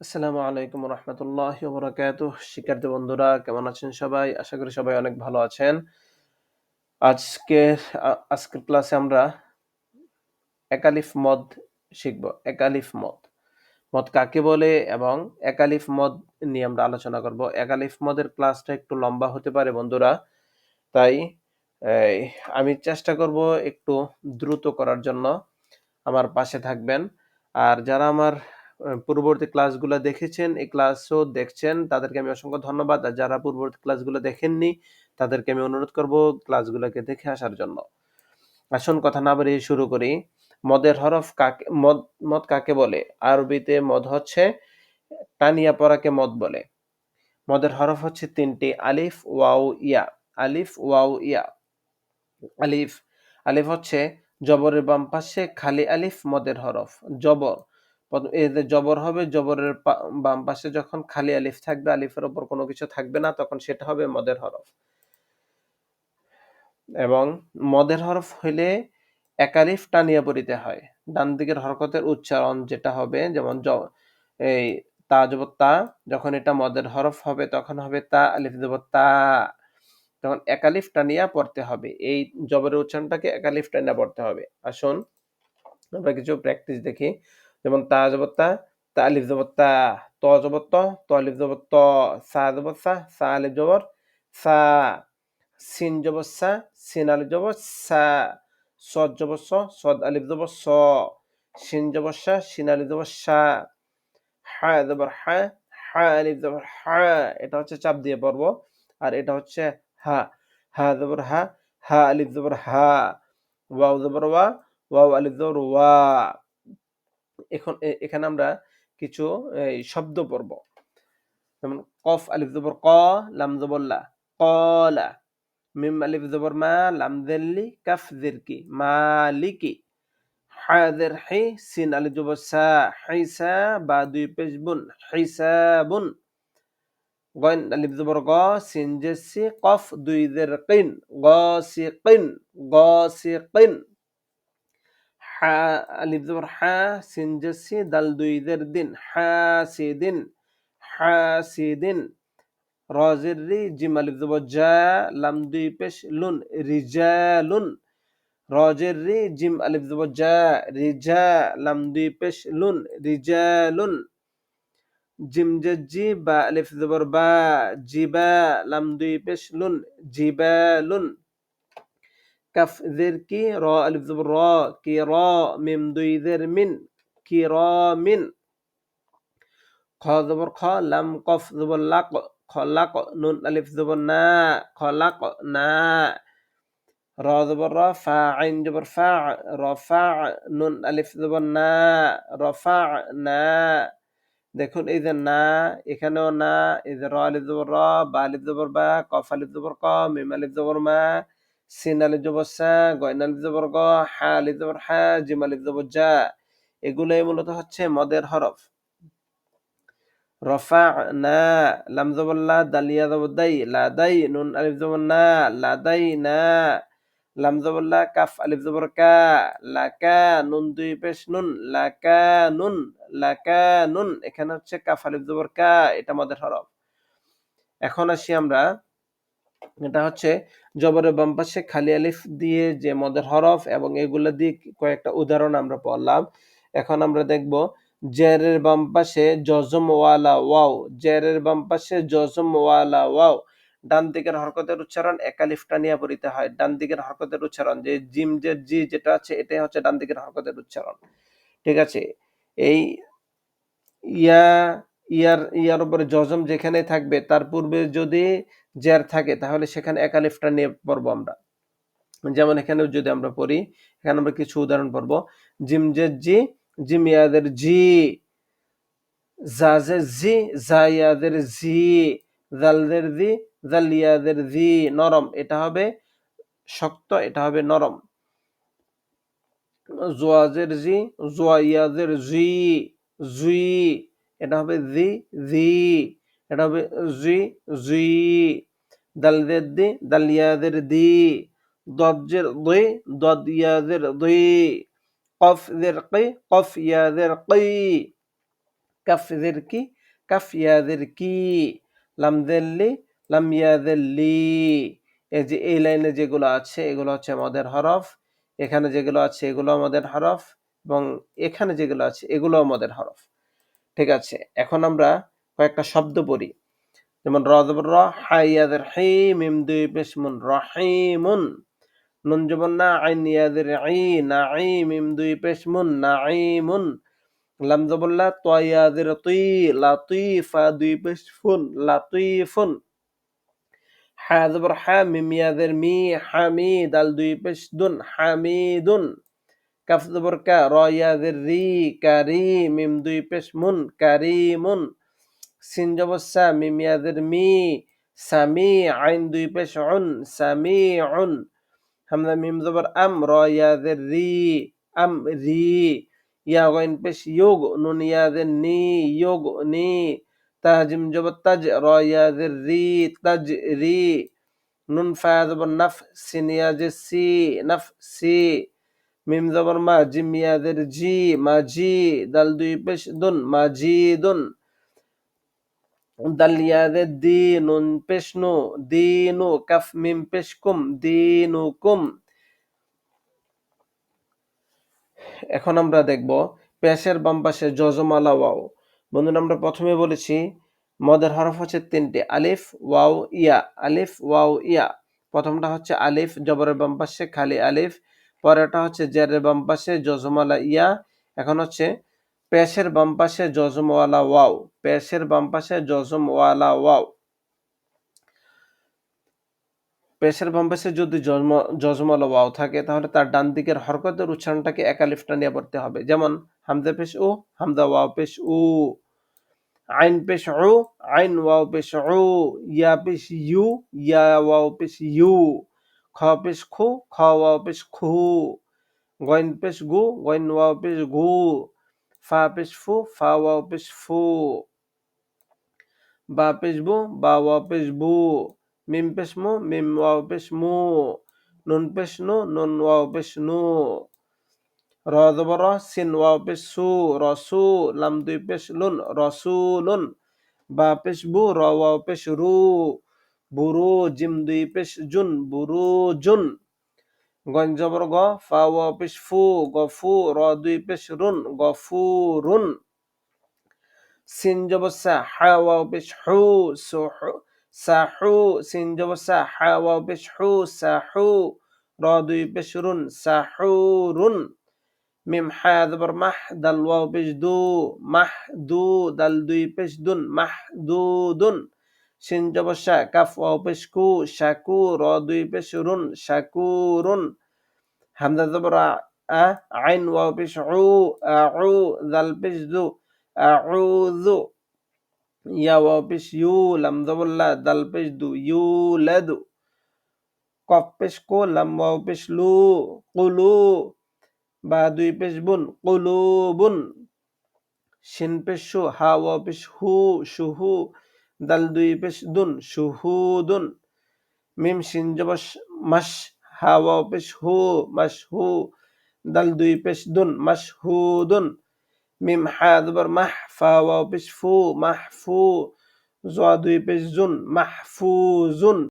আসসালামু আলাইকুম রহমতুল্লাহ বরাকাত শিক্ষার্থী বন্ধুরা, কেমন আছেন সবাই? আশা করি সবাই অনেক ভালো আছেন। আজকের, আ- আজকের ক্লাসে আমরা একালিফ মদ শিখব। একালিফ মদ। মদ কাকে বলে এবং একালিফ মদ নিয়ে আমরা আলোচনা করব। একালিফ মদের ক্লাসটা একটু লম্বা হতে পারে বন্ধুরা, তাই আমি চেষ্টা করব একটু দ্রুত করার জন্য। আমার পাশে থাকবেন। আর যারা আমার পূর্ববর্তী ক্লাসগুলো দেখেছেন, এই ক্লাসও দেখছেন। তাদেরকে আমি অসংখ্য ধন্যবাদ। আর যারা পূর্ববর্তী ক্লাসগুলো দেখেননি, তাদেরকে আমি অনুরোধ করব ক্লাসগুলোকে দেখে আসার জন্য। আসুন কথা না বাড়িয়ে শুরু করি। মদের হরফ কাকে, মদ মদ কাকে বলে? আরবিতে মদ হচ্ছে, টানিয়া পড়াকে মদ বলে। মদের হরফ হচ্ছে তিনটি, আলিফ, ওয়াও, ইয়া। আলিফ, ওয়াও, ইয়া। আলিফ আলিফ হচ্ছে জবরের বাম পাশে খালি আলিফ, মদের হরফ। জবর এতে জবর হবে, জবরের বাম পাশে যখন খালি আলিফ থাকবে, আলিফের ওপর কোনো কিছু থাকবে না, তখন সেটা হবে মদের হরফ। এবং মদের হরফ হইলে একালিফ টানিয়া পড়িতে হয়। ডান দিকের হরকতের উচ্চারণ যেটা হবে, যেমন এই তা জব তা, যখন এটা মদের হরফ হবে, তখন হবে তা, আলিফ দেব তা। তখন একালিফ টানিয়া পড়তে হবে। এই জবরের উচ্চারণটাকে একালিফ টানিয়া পড়তে হবে। আসুন, আমরা কিছু প্র্যাকটিস দেখি। যেমন তা জব তা আলিফ জবর তা ত জবর ত আলিফ জবর ত সা জবর সা আলিফ জবর, সা সিন জবর সা সিন আলিফ জবর, সা সদ স সদ আলিফ জবর স সিন জবর সা সিন আলিফ জবর সা হা জবর হা হা আলিফ জবর হা, এটা হচ্ছে চাপ দিয়ে পড়ব, আর এটা হচ্ছে হা হা জবর হা হা আলিফ জবর হা, ওয়াও জবর ওয়া, ওয়াও আলিফ জবর ওয়া। এখন এখানে আমরা কিছু শব্দ পড়ব। যেমন কফ, আলিফ জবর ক, লাম জবর লা। কলা। মিম, আলিফ জবর মা, লাম দেল্লি, কাফ দিরকি। মালিকি। হাদের হি, সিন, আলিফ জবর সা। হিসা, বা দুই পেশ বুন। হিসাবুন। গইন, আলিফ জবর গ, সিন, জেসি, কফ দুই দের কিন গসিকিন। গসিকিন। হা আলিফ জবর হা, সিন জেসি, দাল দুই দের দিন হাসিদিন হাসিদিন রজের রি, জিম আলিফ জবর জা, লাম দুই পেশ, লুন, রিজালুন, রজের রি, জিম আলিফ জবর জা, রিজা, লাম দুই পেশ, লুন, রিজালুন, জিম জি বা আলিফ জবর বা, জিবা, লাম দুই পেশ, লুন, জিবালুন কাফ জের কি র আলিফ জবর র কি র মিম দুই জের মিন কি র মিন খ জবর খ লাম কফ জবর লাক খলাক নুন আলিফ জবর না খলাক না র জবর র ফা আইন জবর ফা রফা নুন আলিফ জবর না রফা না দেখুন এই যে না এখানেও না এই যে র আলিফ জবর র বা আলিফ জবর বা কফ আলিফ জবর ক মিম আলিফ জবর মা সিন আলিফ জবর সা গয়ন আলিফ জবর গ হা আলিফ জবর হা জিম আলিফ জবর যা এগুলোই মূলত হচ্ছে মদের হরফ। রফা না লাম জবর লা দালিয়া জবর দাই লা নুন আলিফ জবর না লা দাই না লাম জবর লা কাফ আলিফ জবর কা লা কা নুন দুই পেশ নুন লা কা নুন লা কা নুন, এখানে হচ্ছে কাফ আলিফ জবর কা এটা মদের হরফ। এখন আসি আমরা এটা হচ্ছে জবরের বাম পাশে খালি আলিফ দিয়ে যে মদের হরফ এবং এগুলো দিয়ে কয়েকটা উদাহরণ আমরা পড়লাম। এখন আমরা দেখব জেরের বাম পাশে জজম ওয়ালা ওয়াও, জেরের বাম পাশে জজম ওয়ালা ওয়াও। ডান দিকের হরকতের উচ্চারণ একালিফটা নিয়ে পড়িতে হয়। ডান দিকের হরকতের উচ্চারণ যে জিম যে জি যেটা আছে, এটাই হচ্ছে ডান দিকের হরকতের উচ্চারণ। ঠিক আছে? এই ইয়া, ইয়ার ইয়ার উপরে জজম যেখানে থাকবে, তার পূর্বে যদি জের থাকে, তাহলে সেখানে একালিফটা নিয়ে পড়ব আমরা। যেমন এখানে যদি আমরা পড়ি, এখানে আমরা কিছু উদাহরণ পড়ব। জিম জে জি, জিম ইয়াদের জি জাজের জি জায়াদের জি জালদের জি জালিয়াদের জি, নরম, এটা হবে শক্ত, এটা হবে নরম। জোয়াজের জি জোয়াইয়াদের জি, জুই, এটা হবে জি জি। এটা হবে জি জুই দালদের দি, দালিয়াদের দি দজ্জের দুই দদিয়াদের দুই কফদের কি কফ ইয়াদের কি কাফ জের কি কাফ ইয়াদের কি লাম দেল্লি লাম ইয়াদেল্লি এই যে এই লাইনে যেগুলো আছে, এগুলো হচ্ছে আমাদের হরফ, এখানে যেগুলো আছে এগুলো আমাদের হরফ এবং এখানে যেগুলো আছে এগুলো আমাদের হরফ। ঠিক আছে, এখন আমরা কয়েকটা শব্দ পড়ি। যেমন রজবর র হাইয়াদের হি মিম দুই পেশ মুন রহিমুন নুন জবর না, আইন ইয়াদের আই না আই মিম দুই পেশ মুন, না আইমুন লাম জবল্লা তয়াদের তুই লাতুইফা দুই পেশ ফুন লাতুইফুন হা জবর হা, মিম ইয়াদের মি হামিদ আল দুই পেশ দুন হামিদুন কাফ জবর কা, র ইয়াদের রি কারি মিম দুই পেশ মুন কারিমুন সিন জবর সা মিম ইয়াদের মি, সামি, আইন দুই পেশ অন সামি অন হামদা মিম জবর আম, র, ইয়াদের রি, আম রি। ইয়া গইন পেশ ইয়োগ, নুন ইয়াদের নি, ইয়োগ নি। তাজিম জবর তাজ, র, ইয়াদের রি, তাজ রি। নুন ফা জবর নাফ, সিন ইয়াদের সি, নাফ সি। মিম জবর মা, জিম ইয়াদের জি মাজি দাল দুই পেশ দুন মাজিদুন দাল ইয়াদের দি নুন পেশ নু দিনু কাফ মিম পেশ কুম দিনুকুম এখন আমরা দেখব, পেশের বাম পাশে জজমালা ওয়াও। বন্ধুরা, আমরা প্রথমে বলেছি, মদের হরফ হচ্ছে তিনটি, আলিফ, ওয়াও, ইয়া। আলিফ, ওয়াও, ইয়া। প্রথমটা হচ্ছে আলিফ, জবরের বাম পাশে খালি আলিফ। পরেরটা হচ্ছে জেরের বাম পাশে জজমালা ইয়া। এখন হচ্ছে পেশের বাম পাশে জজমওয়ালা ওয়াও। পেশের বাম পাশে জজমওয়ালা ওয়াও পেশের বাম পাশে যদি জন্ম জজমালা ওয়াও থাকে তাহলে তার ডান দিকের হরকতের উচ্চারণটাকে একালিফটা নিয়ে পড়তে হবে যেমন হামদা পেশ ও হামদা ওয়াও পেশ উ আইন পেশ উ আইন ওয়াও পেশ উ ইয়া পেশ ইউ ইয়া ওয়াও পেশ ইউ খ পেশ খু খ ওয়াও পেশ খু গইন পেশ গু গইন ওয়াও পেশ গু ফা পেশ ফু ফা ওয়াও পেশ ফু বা পেশ বু বা ওয়াও পেশ বু মিম পেশ মু মিম ওয়াও পেশ মু নুন পেশ নু নুন ওয়াও পেশ নু র জবর সিন ওয়াও পেশ রসু লাম দুই পেশ লুন রসুলুন বা পেশ বু র ওয়াও পেশ রু বুরু জিম দুই পেশ জুন বুরু জুন গঞ্জ জবর গ ফা ওয়াও পেশ ফু গফু র দুই পেশ রুন গফুরুন সিন জবর সা হা ওয়াও পেশ হু সিন জবর হা সাহু র দুই পেশ রুন সাহুরুন। মিম হা জবর মাহ দাল ওয়াও পেশ দু মাহ দু দাল দুই পেশ দুন মাহ দু দুন সিন কাফ ওয়াও পেশ কু শাকু র দুই পেশ রুন শাকুরুন। হামদা জবর, আ, আইন ওয়াও পেশ উ আউ দাল পেশ দু আউযু ইয়া ওয়াও পেশ ইউ, লাম, জবল্লা, দাল পেশ, দু, ইউ, লাদু। কফ পেশ, কো, লাম, ওয়াও পেশ, লু, কুলু। বা, দুই পেশ, বুন, কুলু, বুন। শিন পেশ শু হা, ওয়াও পেশ, হু শুহু দাল, দুই পেশ, দুন শুহুদুন মিম, শিন জবর মাস হা, ওয়াও পেশ, হু মাস হু। দাল, দুই পেশ, দুন মাস হুদুন মিম হা মাহফা মাহ ফা ওয়াও পেশ ফু মাহফু জোয়া দুই পেশ জুন মাহফুজুন